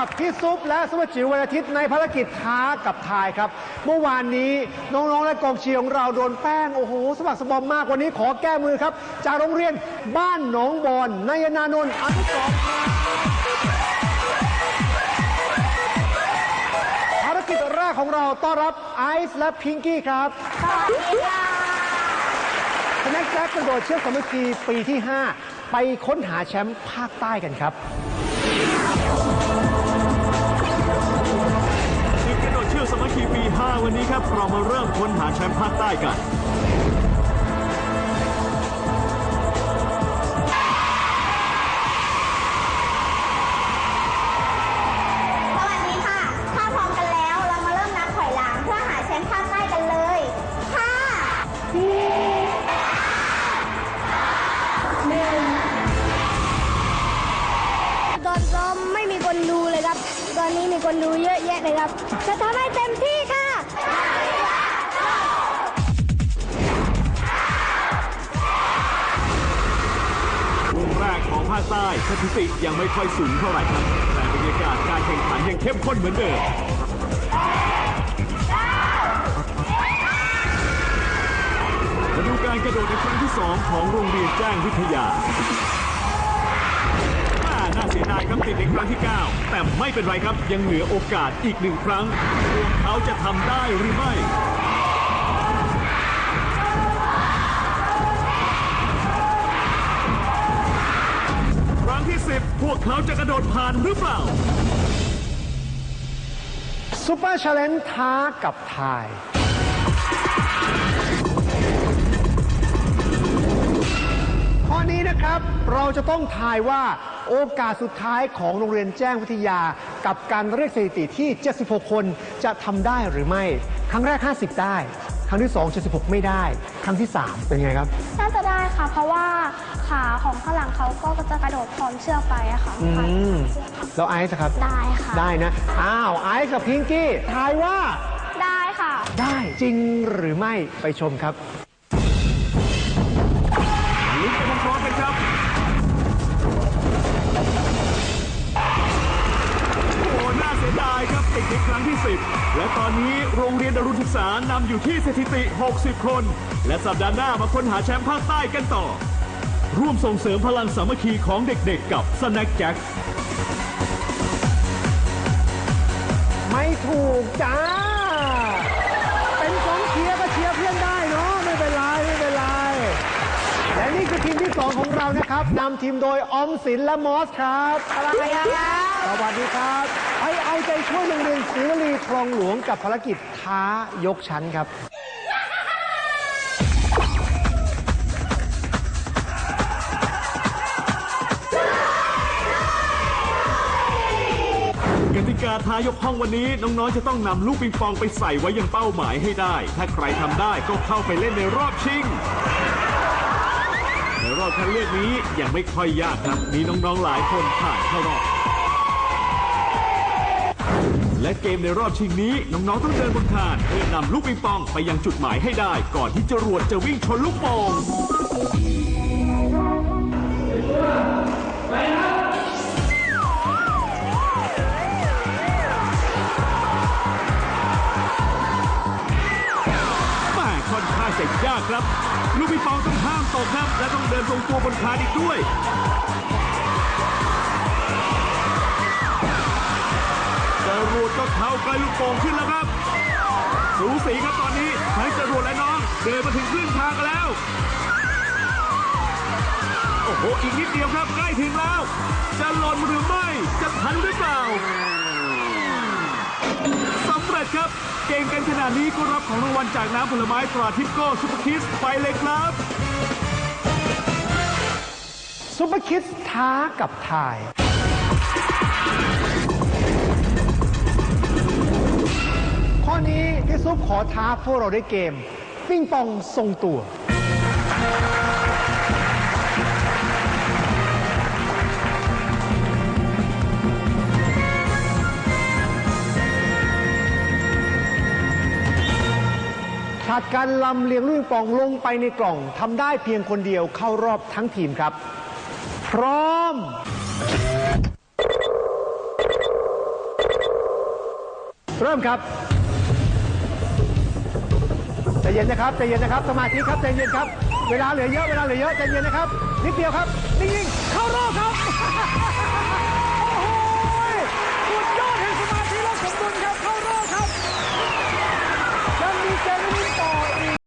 กับพี่ซุปและซุปเปอร์จิ๋ววันอาทิตย์ในภารกิจท้ากับทายครับ เมื่อวานนี้น้องๆและกองเชียร์ของเราโดนแป้ง โอ้โหสมัครสมอมมากวันนี้ขอแก้มือครับ จากโรงเรียนบ้านหนองบอนนายนานนท์อนุสรภารกิจแรกของเราต้อนรับไอซ์และพิงกี้ครับคณะแจ็คกระโดดเชือกสามัคคีปีที่ 5 ไปค้นหาแชมป์ภาคใต้กันครับ วันนี้ครับเรามาเริ่มค้นหาแชมป์ภาคใต้กัน สวัสดีค่ะ ถ้าพร้อมกันแล้วเรามาเริ่มนับถอยหลังเพื่อหาแชมป์ภาคใต้กันเลยห้าสี่หนึ่งตอนซ้อมไม่มีคนดูเลยครับ ตอนนี้มีคนดูเยอะแยะเลยครับ จะทำให้เต็มที่ ใต้สถิติยังไม่ค่อยสูงเท่าไหร่ครับ แต่บรรยากาศการแข่งขันยังเข้มข้นเหมือนเดิมมาดูการกระโดดในครั้งที่ 2 ของโรงเรียนแจ้งวิทยาอ่าน่าเสียดายครับติดในครั้งที่ 9 แต่ไม่เป็นไรครับยังเหลือโอกาสอีกหนึ่งครั้งพวกเขาจะทำได้หรือไม่ วกเขาจะกระโดดผ่านหรือเปล่าซูเปอร์ช l เลนท้ากับทาย ข้อนี้นะครับเราจะต้องทายว่าโอกาสสุดท้ายของโรงเรียนแจ้งวิทยา กับการเรียกสถิติที่ 76 คนจะทำได้หรือไม่ ครั้งแรก 50 ได้ ครั้งที่2 76 ไม่ได้ ครั้งที่ 3 เป็นไงครับ น่าจะได้ค่ะ เพราะว่าขาของข้างหลังเขาก็จะกระโดดพร้อมเชือกไปอะค่ะอืมแล้วไอซ์อะครับ ได้ค่ะ ได้นะ อ้าว ไอซ์กับพิงกี้ทายว่า ได้ค่ะ ได้จริงหรือไม่ไปชมครับ ติดในครั้งที่ 10 และตอนนี้โรงเรียนดารุณศึกษานำอยู่ที่สถิติ 60 คน และสัปดาห์หน้ามาค้นหาแชมป์ภาคใต้กันต่อ ร่วมส่งเสริมพลังสามัคคีของเด็กๆ กับสแน็คแจ็คไม่ถูกจ้า 2 ของเรานะครับนำทีมโดยอมศิลและมอสครับอะไรคะสวัสดีครับไปเอาใจช่วยโรงเรียนศรีวลีคลองหลวงกับภารกิจท้ายกชั้นครับ กติกาท้ายกห้องวันนี้น้องๆจะต้องนำลูกปิงปองไปใส่ไว้ยังเป้าหมายให้ได้ ถ้าใครทำได้ก็เข้าไปเล่นในรอบชิง รอบคัดเลือกนี้ยังไม่ค่อยยากครับ มีน้องๆหลายคนผ่านเข้ารอบ และเกมในรอบชิงนี้ น้องๆต้องเดินบนคานเพื่อนำลูกปิงปองไปยังจุดหมายให้ได้ ก่อนที่จรวดจะวิ่งชนลูกโป่ง ครับ ลูกปิงปองต้องห้ามตกครับ และต้องเดินทรงตัวบนคานอีกด้วยจรวดก็เข้าใกล้ลูกโป่งขึ้นแล้วครับ สูสีครับตอนนี้ทั้งจรวดและน้องเดินมาถึงครึ่งทางกันแล้ว โอ้โห อีกนิดเดียวครับใกล้ถึงแล้ว จะหล่นหรือไม่ จะทันหรือ เก่งกันขนาดนี้ก็รับของรางวัลจากน้ำผลไม้ตราทิปโก้ซุปเปอร์คิสไปเลยครับ ซุปเปอร์คิสท้ากับทาย ข้อนี้พี่ซุปขอท้าพวกเราได้เกม ปิงปองทรงตัว ดการลำเลียงลูกปองลงไปในกล่องทำได้เพียงคนเดียวเข้ารอบทั้งทีมครับ พร้อม เริ่มครับใจเย็นนะครับใจเย็นนะครับสมาธิครับใจเย็นครับ เวลาเหลือเยอะเวลาเหลือเยอะใจเย็นนะครับนิดเดียวครับนิ่งๆเข้ารอบครับโอ้โหสุดยอดแห่งสมาธิและสมดุลครับ